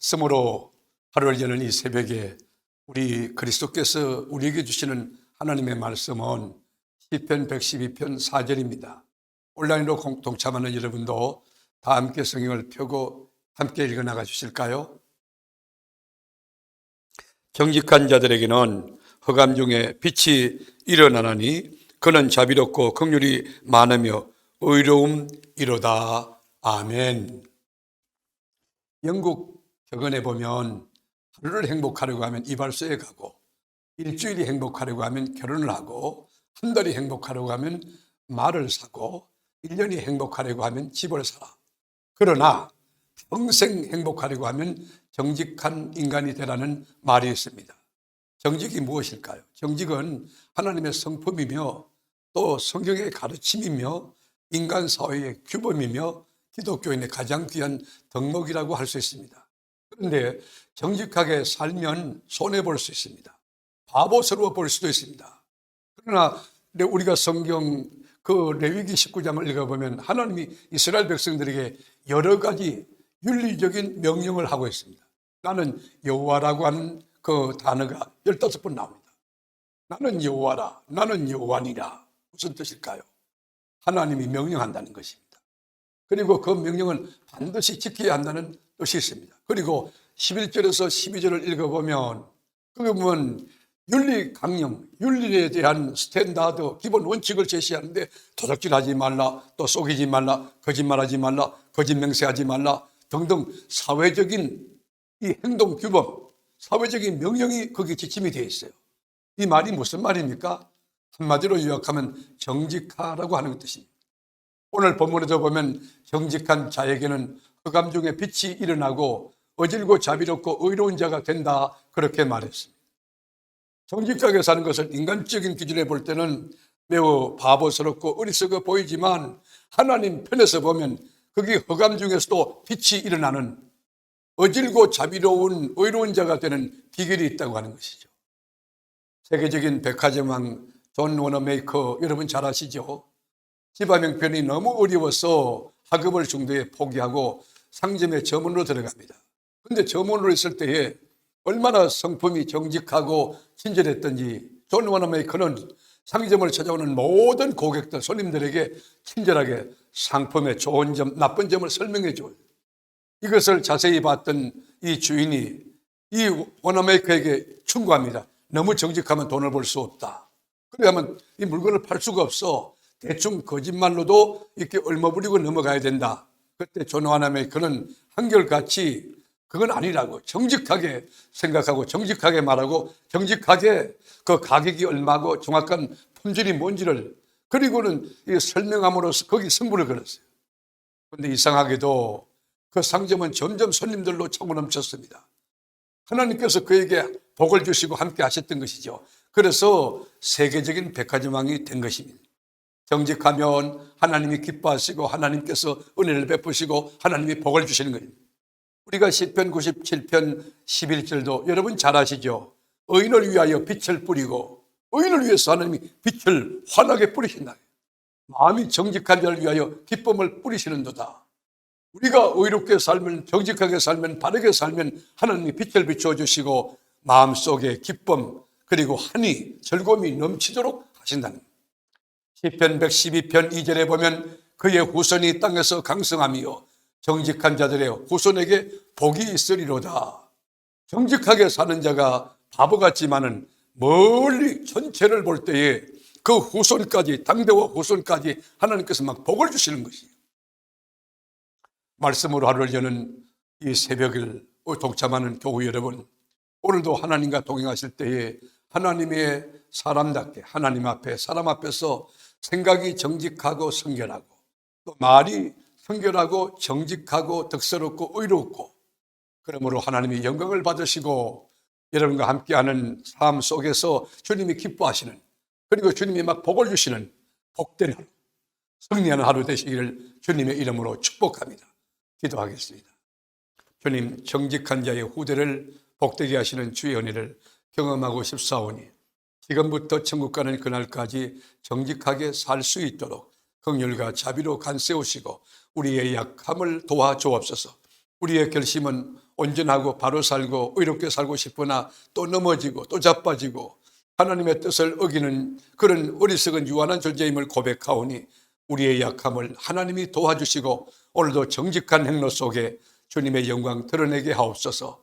스스로 하루를 여는 이 새벽에 우리 그리스도께서 우리에게 주시는 하나님의 말씀은 시편 112편 4절입니다. 온라인으로 공- 동참하는 여러분도 다 함께 성경을 펴고 함께 읽어 나가 주실까요? 정직한 자들에게는 흑암 중에 빛이 일어나나니 그는 자비롭고 긍휼이 많으며 의로움 이로다. 아멘. 영국 격언에 보면 하루를 행복하려고 하면 이발소에 가고 일주일이 행복하려고 하면 결혼을 하고 한 달이 행복하려고 하면 말을 사고 1년이 행복하려고 하면 집을 사라. 그러나 평생 행복하려고 하면 정직한 인간이 되라는 말이 있습니다. 정직이 무엇일까요? 정직은 하나님의 성품이며 또 성경의 가르침이며 인간 사회의 규범이며 기독교인의 가장 귀한 덕목이라고 할 수 있습니다. 그런데 정직하게 살면 손해볼 수 있습니다. 바보스러워 볼 수도 있습니다. 그러나 우리가 성경 그 레위기 19장을 읽어보면 하나님이 이스라엘 백성들에게 여러 가지 윤리적인 명령을 하고 있습니다. 나는 여호와라고 하는 그 단어가 15번 나옵니다. 나는 여호와라. 나는 여호와니라. 무슨 뜻일까요? 하나님이 명령한다는 것입니다. 그리고 그 명령은 반드시 지켜야 한다는 뜻이 있습니다. 그리고 11절에서 12절을 읽어보면 그게 보면 윤리 강령, 윤리에 대한 스탠다드, 기본 원칙을 제시하는데 도적질하지 말라, 또 속이지 말라, 거짓말하지 말라, 거짓 맹세하지 말라 등등 사회적인 이 행동 규범, 사회적인 명령이 거기에 지침이 되어 있어요. 이 말이 무슨 말입니까? 한마디로 요약하면 정직하라고 하는 뜻입니다. 오늘 본문에도 보면 정직한 자에게는 흑암 중에 빛이 일어나고 어질고 자비롭고 의로운 자가 된다 그렇게 말했습니다. 정직하게 사는 것을 인간적인 기준에 볼 때는 매우 바보스럽고 어리석어 보이지만 하나님 편에서 보면 거기 흑암 중에서도 빛이 일어나는 어질고 자비로운 의로운 자가 되는 비결이 있다고 하는 것이죠. 세계적인 백화점왕 존 워너메이커 여러분 잘 아시죠? 형편이 너무 어려워서 학업을 중도에 포기하고 상점에 점원으로 들어갑니다. 근데 점원으로 있을 때에 얼마나 성품이 정직하고 친절했던지 존 워너메이커는 상점을 찾아오는 모든 고객들, 손님들에게 친절하게 상품의 좋은 점, 나쁜 점을 설명해 줘요. 이것을 자세히 봤던 이 주인이 이 워너메이커에게 충고합니다. 너무 정직하면 돈을 벌 수 없다. 그래야만 이 물건을 팔 수가 없어. 대충 거짓말로도 이렇게 얼마부리고 넘어가야 된다. 그때 존 워너메이커는 한결같이 그건 아니라고 정직하게 생각하고 정직하게 말하고 정직하게 그 가격이 얼마고 정확한 품질이 뭔지를 그리고는 이 설명함으로써 거기 승부를 걸었어요. 그런데 이상하게도 그 상점은 점점 손님들로 차고 넘쳤습니다. 하나님께서 그에게 복을 주시고 함께 하셨던 것이죠. 그래서 세계적인 백화점왕이 된 것입니다. 정직하면 하나님이 기뻐하시고 하나님께서 은혜를 베푸시고 하나님이 복을 주시는 거예요. 우리가 시편 97편 11절도 여러분 잘 아시죠? 의인을 위하여 빛을 뿌리고 의인을 위해서 하나님이 빛을 환하게 뿌리신다. 마음이 정직한 자를 위하여 기쁨을 뿌리시는도다. 우리가 의롭게 살면 정직하게 살면 바르게 살면 하나님이 빛을 비추어 주시고 마음속에 기쁨 그리고 한이 즐거움이 넘치도록 하신다는 시편 112편 2절에 보면 그의 후손이 땅에서 강성하며 정직한 자들의 후손에게 복이 있으리로다. 정직하게 사는 자가 바보 같지만은 멀리 전체를 볼 때에 그 후손까지 당대와 후손까지 하나님께서 막 복을 주시는 것이에요. 말씀으로 하루를 여는 이 새벽을 동참하는 교우 여러분, 오늘도 하나님과 동행하실 때에 하나님의 사람답게 하나님 앞에 사람 앞에서 생각이 정직하고 성결하고 또 말이 성결하고 정직하고 덕스럽고 의롭고 그러므로 하나님이 영광을 받으시고 여러분과 함께하는 삶 속에서 주님이 기뻐하시는 그리고 주님이 막 복을 주시는 복된 하루 승리하는 하루 되시기를 주님의 이름으로 축복합니다. 기도하겠습니다. 주님 정직한 자의 후대를 복되게 하시는 주의 은혜를 경험하고 싶사오니 지금부터 천국 가는 그날까지 정직하게 살 수 있도록 긍휼과 자비로 간세우시고 우리의 약함을 도와주옵소서. 우리의 결심은 온전하고 바로 살고 의롭게 살고 싶으나 또 넘어지고 또 자빠지고 하나님의 뜻을 어기는 그런 어리석은 유한한 존재임을 고백하오니 우리의 약함을 하나님이 도와주시고 오늘도 정직한 행로 속에 주님의 영광 드러내게 하옵소서